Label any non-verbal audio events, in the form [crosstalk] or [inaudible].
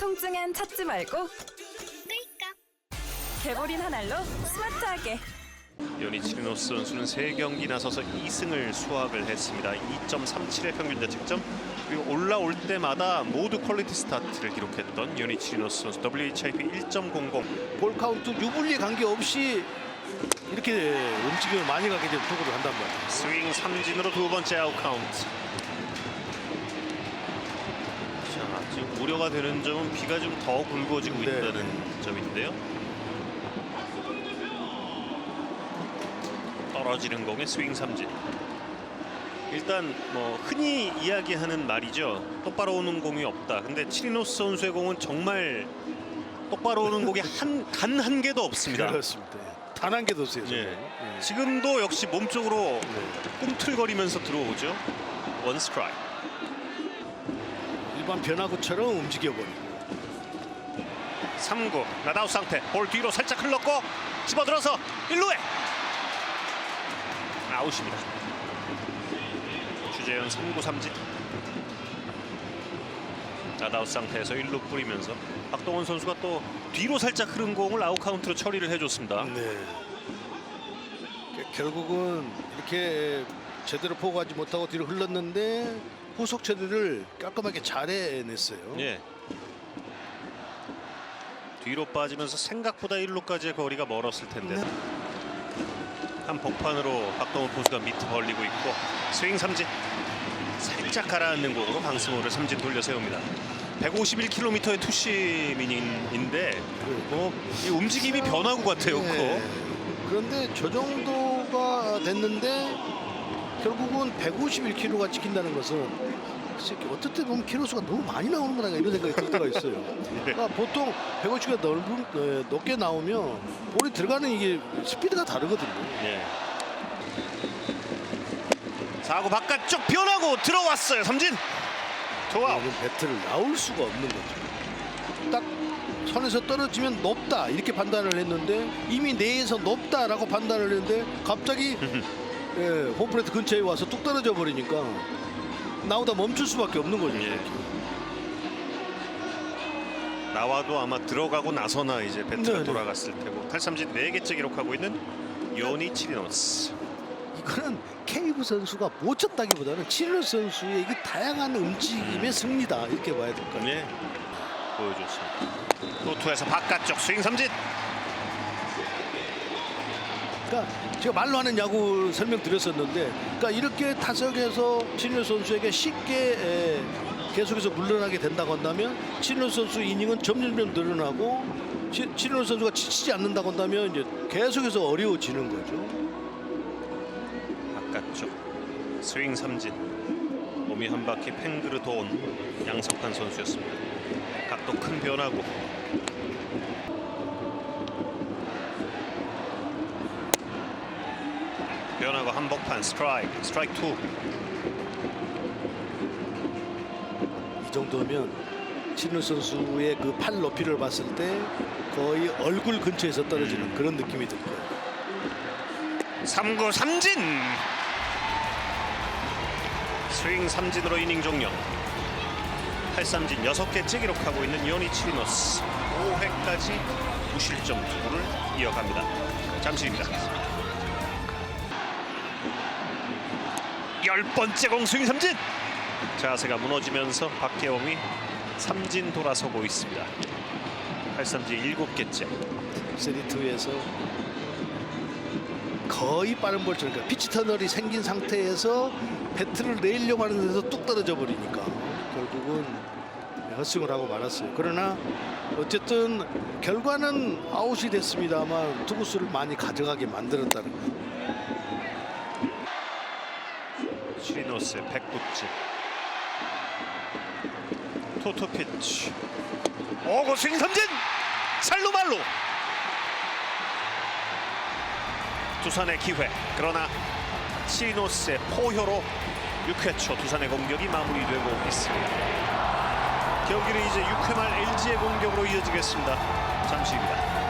통증엔 찾지 말고 개보린 한 알로 스마트하게 요니치리노스 선수는 세경기 나서서 2승을 수확을 했습니다. 2.37의 평균 자책점 그리고 올라올 때마다 모두 퀄리티 스타트를 기록했던 요니치리노스 선수 WHIP 1.00 볼 카운트 유불리 관계 없이 이렇게 움직임을 많이 가게 되면 투구를 한단 말이에요. 스윙 삼진으로 두 번째 아웃 카운트. 자, 지금 우려가 되는 점은 비가 좀 더 굵어지고 네. 있다는 점인데요. 떨어지는 공에 스윙 삼진. 일단 뭐 흔히 이야기하는 말이죠. 똑바로 오는 공이 없다. 근데 치리노스 선수의 공은 정말 똑바로 오는 공이 한단 한 개도 없습니다. 그렇습니다. 단 한 개도 없어요. 예. 저는. 예. 지금도 역시 몸쪽으로 네. 꿈틀거리면서 들어오죠. 원 스트라이크. 일반 변화구처럼 움직여버리고 3구 나다우 상태 볼 뒤로 살짝 흘렀고 집어들어서 1루에 아웃입니다. 주재현 3구 삼진 나다우 상태에서 1루 뿌리면서 박동원 선수가 또 뒤로 살짝 흐른 공을 아웃 카운트로 처리를 해줬습니다. 네. 게- 결국은 이렇게 제대로 포고하지 못하고 뒤로 흘렀는데 후속 처리를 깔끔하게 잘 해냈어요. 예. 뒤로 빠지면서 생각보다 1루까지의 거리가 멀었을 텐데 네. 한 복판으로 박동원 포수가 밑에 벌리고 있고 스윙 삼진 살짝 가라앉는 공으로 방승호를 삼진 돌려 세웁니다. 151km의 투심인인데 뭐 이 움직임이 변화구 같아요. 네. 그 그런데 저 정도가 됐는데 결국은 151kg가 찍힌다는 것은 어떨 때 보면 키로수가 너무 많이 나오는 거라 이런 생각이 들 때가 있어요. 네. 그러니까 보통 150가 넓은 에, 높게 나오면 볼이 들어가는 이게 스피드가 다르거든요. 예. 사구 바깥쪽 변하고 들어왔어요. 삼진. 투아웃. 이건 배트를 나올 수가 없는 거죠. 딱 선에서 떨어지면 높다 이렇게 판단을 했는데 이미 내에서 높다라고 판단을 했는데 갑자기 [laughs] 예, 홈플레이트 근처에 와서 뚝 떨어져 버리니까 나오다 멈출 수밖에 없는 거죠. 예. 나와도 아마 들어가고 나서나 이제 배트가 네네. 돌아갔을 테고 탈삼진 4개째 기록하고 있는 요니 치리노스 이거는 케이브 선수가 못 쳤다기보다는 치르 선수의 이 다양한 움직임의 승리다 이렇게 봐야 될 것 같아요. 네 보여줬습니다 토투에서 바깥쪽 스윙 삼진 그러니까 제가 말로 하는 야구 설명드렸었는데 그러니까 이렇게 타석에서 치르 선수에게 쉽게 에, 계속해서 물러나게 된다고 한다면 치르 선수 이닝은 점점점 늘어나고 치- 치르 선수가 지치지 않는다고 한다면 이제 계속해서 어려워지는 거죠. 바깥쪽 스윙 삼진. 몸이 한 바퀴 팽그르 도온 양석환 선수였습니다. 각도 큰 변화고 변화고 한복판 스트라이크 스트라이크 투. 이 정도면 치르 선수의 그 팔 높이를 봤을 때 거의 얼굴 근처에서 떨어지는 그런 느낌이 들 거예요. 3구 삼진! 스윙 삼진으로 이닝 종료. 8삼진 6개째 기록하고 있는 요니 치리노스. 5회까지 무실점 투구를 이어갑니다. 잠시입니다 열 번째 공 스윙 삼진 자세가 무너지면서 박계hom이 삼진 돌아서고 있습니다 8삼진 7개째 세리투에서 거의 빠른 볼 그러니까 피치 터널이 생긴 상태에서 배트를 내려고 하는 데서 뚝 떨어져 버리니까 결국은 헛스윙을 하고 말았어요. 그러나 어쨌든 결과는 아웃이 됐습니다만 투구수를 많이 가져가게 만들었다는 거. 시리노스의 109째 토토 피치. 오고 스윙 삼진! 살루 말루 두산의 기회. 그러나 시리노스의 포효로 6회 초 두산의 공격이 마무리되고 있습니다. 경기는 이제 6회 말 LG의 공격으로 이어지겠습니다. 잠시입니다